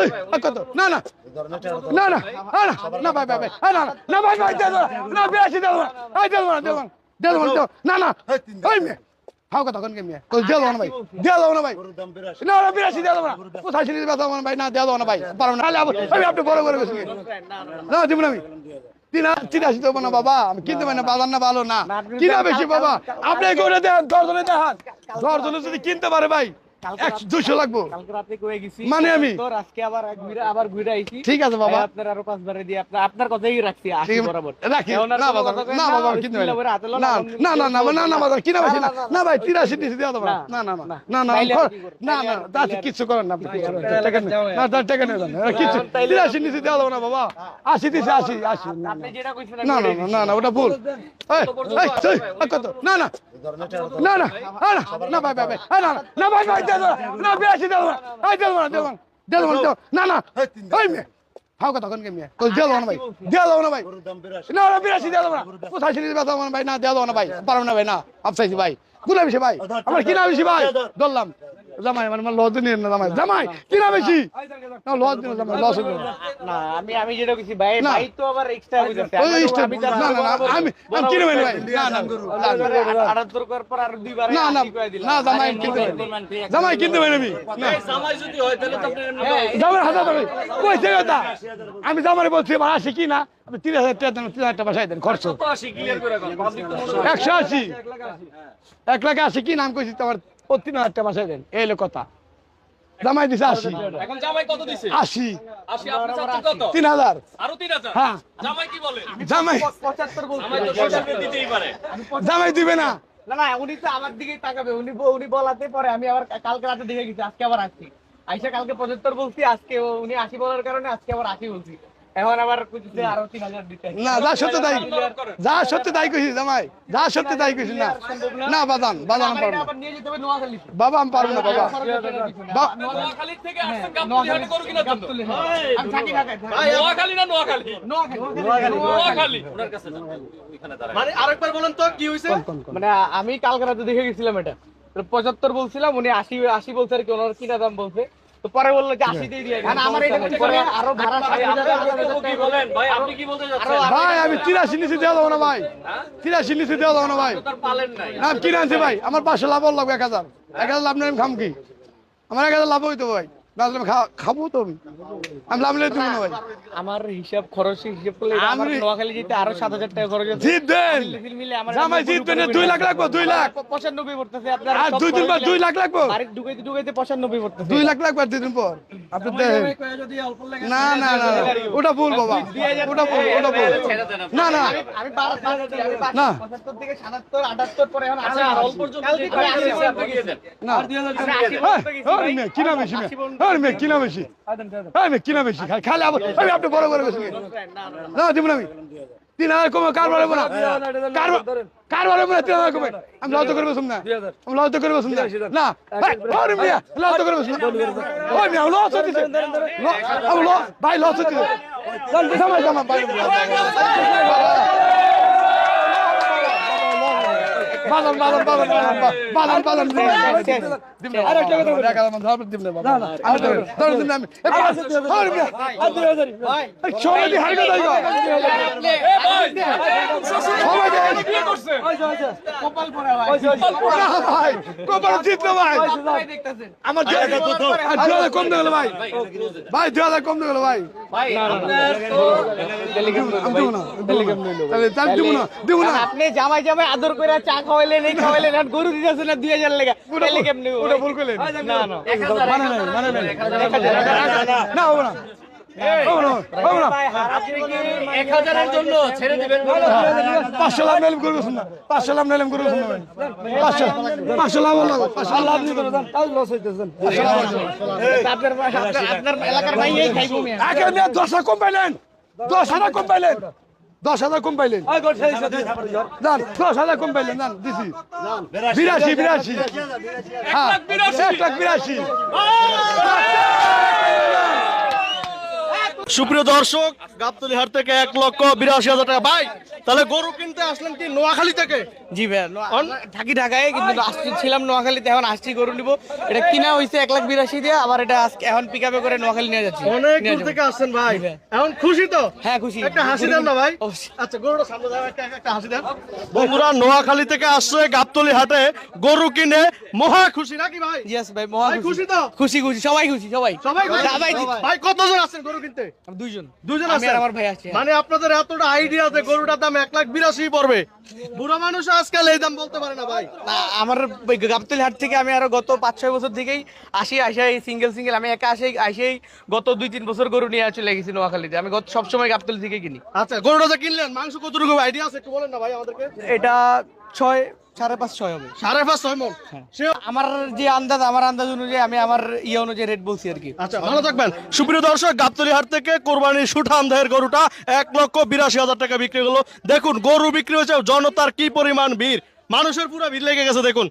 সেই, আর কত না না না না না না না ভাই ভাই ভাই না না, না ভাই ভাই দেবো না না বিরাশি না এই না দেবো না দেবো না না না ওই মেয়ে হাও কথা কোন কে মেয়ে তো না ভাই দেবো না ভাই না না বিরাশি দেবো না কোথায় ছিল দেবো না ভাই না দেবো না ভাই পারব না আমি আপনি বড় করে গেছি না দিব না আমি তিরাশি দেবো না বাবা আমি কিনতে পারি না বাজার না ভালো না কিনা বেশি বাবা আপনি করে দেন দেখান যদি কিনতে পারে ভাই দুশো লাগবো কালকে রাতে কয়ে গেছি মানে আমি? তোর আজকে আবার এক ঘুরে আবার ঘুরে আইছি ঠিক আছে বাবা ভাই, আপনার আরও পাঁচ বারে দিয়ে আপনার আপনার কথাই রাখছি আশি ঠিক- বরাবর রাখি এখন আর না বাবা না না, বাবা কিনতে না না না না না না বাবা না না, না, না ভাই দিছি না না না না না না? না না কিছু করেন না আপনি কিছু করেন না, না টাকা না কিছু না বাবা দিছে না আপনি যেটা কইছেন না না না না না ওটা ভুল এই, এই, সেই, আর কত না না না না না না না ভাই ভাই না না না ভাই ভাই দেবো না না বিরাশি দেবো না এই দেবো না দেবো না দেবো না দেবো না না ওই মেয়ে হাও কথা কোন কে মেয়ে তো দেবো না ভাই দেবো না ভাই। না না বিরাশি দেবো না কোথায় ছিল দেবো না ভাই? না দেবো না ভাই পারব না ভাই না আপসাইছি ভাই। গুলা ভাই আমার কিনা বেশি ভাই ধরলাম। জামাই মানে আমার লজ নিয়ে না জামাই। জামাই কিনা বেশি? না লজ দিন জামাই লস না। আমি আমি যেটা কইছি ভাই। ভাই তো আবার এক্সট্রা কইতাছে ওই আমি না না না আমি আমি কিনে ভাই। ভাই না না। করার পর আর দুইবার না না না জামাই কিনতে পারি জামাই কিনতে পারি আমি না। জামাই হাজার টাকা কই থেকে কথা? আমি জামাই বলছি আমার আসি কি না আপনি তিন হাজার টাকা দেন তিন হাজার টাকা বাসায় দেন খরচ। একশো আশি এক লাখ আশি। কি নাম কইছি তোমার ও তিন হাজার টাকা বাসায় দেন। এই হলো কথা। জামাই দিছে আশি। এখন জামাই কত দিছে? আশি। তিন হাজার। হ্যাঁ। জামাই জামাই। পঁচাত্তর বলছি। জামাই তো শ্বশুরকে দিতেই পারে। জামাই দিবে না। না না উনি তো আমার দিকেই তাকাবে। উনি উনি বলাতে পরে আমি আবার কালকে রাতে দেখে গেছি আজকে আবার আসছি। আইসা কালকে পঁচাত্তর বলছি আজকে উনি আশি বলার কারণে আজকে আবার আশি বলছি। এখন আবার কুচিতে আরও তিন হাজার দিতে না যা সত্যি তাই যা সত্যি তাই কইছি জামাই যা সত্যি তাই কইছি না না বাদান বাদান পারব না নিয়ে যেতে হবে নোয়াখালীতে। বাবা আমি পারব না বাবা নোয়াখালী থেকে আসছেন গাবতলী হাটে গরু জন্য। আমি থাকি ঢাকায়, ঢাকায়। নোয়াখালী না নোয়াখালী নোয়াখালী। নোয়াখালী ওনার কাছে যান। ওইখানে দাঁড়ায়। মানে আরেকবার বলেন তো কি। মানে আমি কালকে রাতে দেখে গেছিলাম এটা তো পঁচাত্তর বলছিলাম উনি আশি আশি বলছে আর কি ওনার কিনা দাম বলছে তো পরে বলল যে আশি দিয়ে দিয়ে আমার এটা পরে আরও ভাড়া ভাই, ষাট হাজার, আপনার আট হাজার বক্তব্য কি বলেন? ভাই আপনি কি বলতে যাচ্ছেন ভাই আমি তিরাশি নিচে দেওয়া যাব না ভাই। তিরাশি নিচে দেওয়া যাব না ভাই। তার পালেন নাই। না আমি কিনে আনছি ভাই। আমার পাঁচশো লাভ লাগবে এক হাজার। এক হাজার লাভ নেই আমি খাম কি? আমার এক হাজার লাভ হইতো ভাই। খাব তো আমি। আমি লাভ আমার হিসাব খরচ হিসাব করলে আমার আমি- নোয়াখালী যেতে আরও সাত হাজার টাকা খরচ আছে জিত দেন। মিলে- মিলে আমার জামাই দুই লাখ লাগবো দুই লাখ। পঁচানব্বই পড়তেছে আপনার দুই দিন পর দুই লাখ লাগবো। বাড়ির ঢুকাইতে ঢুকাইতে পঁচানব্বই পড়তেছে। দুই লাখ লাগবে দুই দিন পর। আপনি দেখেন না না না না, ওটা ভুল বাবা। ওটা ভুল ওটা ভুল। না না। না। কিনা বেশি কিনা বেশি কিনা বেশি খালি- আপনি বড় করে বেশি না দিব না আমি তিন হাজার কমে কার বাড়াবো না কার বাড়াবো না তিন হাজার কমে? আমি লজ্জা করে বসুন না। আমি লজ্জা করে বসুন না। ওরে মিয়া, লজ্জা করে বসুন ওই মিয়া লস হচ্ছে আমি লস ভাই লস হচ্ছে জামাই জামা ভাই। বাদাম বাদাম বাদাম বাদাম বাদাম ভাই ভাই ভাই ভাই ভাই ভাই আমার দুই হাজার কম দিল ভাই ভাই দুই হাজার কম ভাই ভাই দিব না তাহলে তার দিব না দিব না আপনি জামাই জামাই আদর করে চা খাওয়াইলেন এই খাওয়াইলেন আর গরু দিতেছেন না দুই হাজার তাহলে কেমনি ওটা ভুল করলেন। না না। মানে নাই মানে না হবে না। হবে না হবে না। আপনি কি এক হাজারের জন্য ছেড়ে দিবেন? পাঁচশো লাভ নাইলাম করব শুননা পাঁচশো লাভ নাইলাম করব শুননা পাঁচশো পাঁচশো লাভ পাঁচশো লাভ নিয়ে দেবো লস হইতেছেন আপনার এলাকার দশ কম পাইলেন দশ হাজার কম পাইলেন। দশ হাজার কম পাইলেন। দশ হাজার কম পাইলেন দান দিছি। বিরাশি বিরাশি। হ্যাঁ এক লাখ বিরাশি। সুপ্রিয় দর্শক গাবতলি হাট থেকে এক লক্ষ বিরাশি হাজার টাকা। ভাই তাহলে গরু কিনতে আসলেন কি নোয়াখালী থেকে? জি ভাই থাকি ঢাকায় কিন্তু আসছি ছিলাম নোয়াখালীতে এখন আসছি গরু নিবো। এটা কিনা হয়েছে এক লাখ বিরাশি দিয়ে আবার এটা আজকে এখন পিক আপে করে নোয়াখালী নিয়ে যাচ্ছি। অনেক দূর থেকে আসছেন ভাই। এখন খুশি তো? হ্যাঁ খুশি। একটা হাসি দেন না ভাই? আচ্ছা গরুটা সামনে দাও একটা একটা হাসি দেন। বন্ধুরা নোয়াখালী থেকে আসছে গাবতলি হাটে গরু কিনে। মহা খুশি নাকি ভাই? ইয়েস ভাই মহা খুশি। তো? খুশি খুশি সবাই খুশি সবাই। সবাই খুশি? ভাই ভাই কতজন আছেন গরু কিনতে? আমি দুইজন আমার ভাই মানে আপনাদের এতটা আইডিয়া আছে গরুটার দাম এক লাখ বিরাশি পড়বে। বুড়া মানুষ আজকাল এই দাম বলতে পারে না ভাই। না, আমার গাবতলি হাট থেকে আমি আরও গত পাঁচ ছয় বছর থেকেই আসি আসে এই সিঙ্গেল সিঙ্গেল আমি একা আসে আসেই গত দুই তিন বছর গরু নিয়ে চলে গেছি নোয়াখালীতে। আমি গত সবসময় গাবতলি থেকে কিনি। আচ্ছা গরুটা যে কিনলেন মাংস কতটুকু? আইডিয়া আছে? একটু বলেন না ভাই আমাদেরকে। এটা ছয় সাড়ে পাঁচ ছয় হবে। সাড়ে পাঁচ ছয় মন আমার যে আন্দাজ আমার আন্দাজ অনুযায়ী আমি আমার ইয়ে অনুযায়ী রেট বলছি আর কি। আচ্ছা ভালো থাকবেন। সুপ্রিয় দর্শক গাবতলি হাট থেকে কোরবানির সুঠাম দেহের গরুটা এক লক্ষ বিরাশি হাজার টাকা বিক্রি হলো। দেখুন গরু বিক্রি হয়েছে জনতার কি পরিমাণ ভিড়? মানুষের পুরো ভিড় লেগে গেছে দেখুন।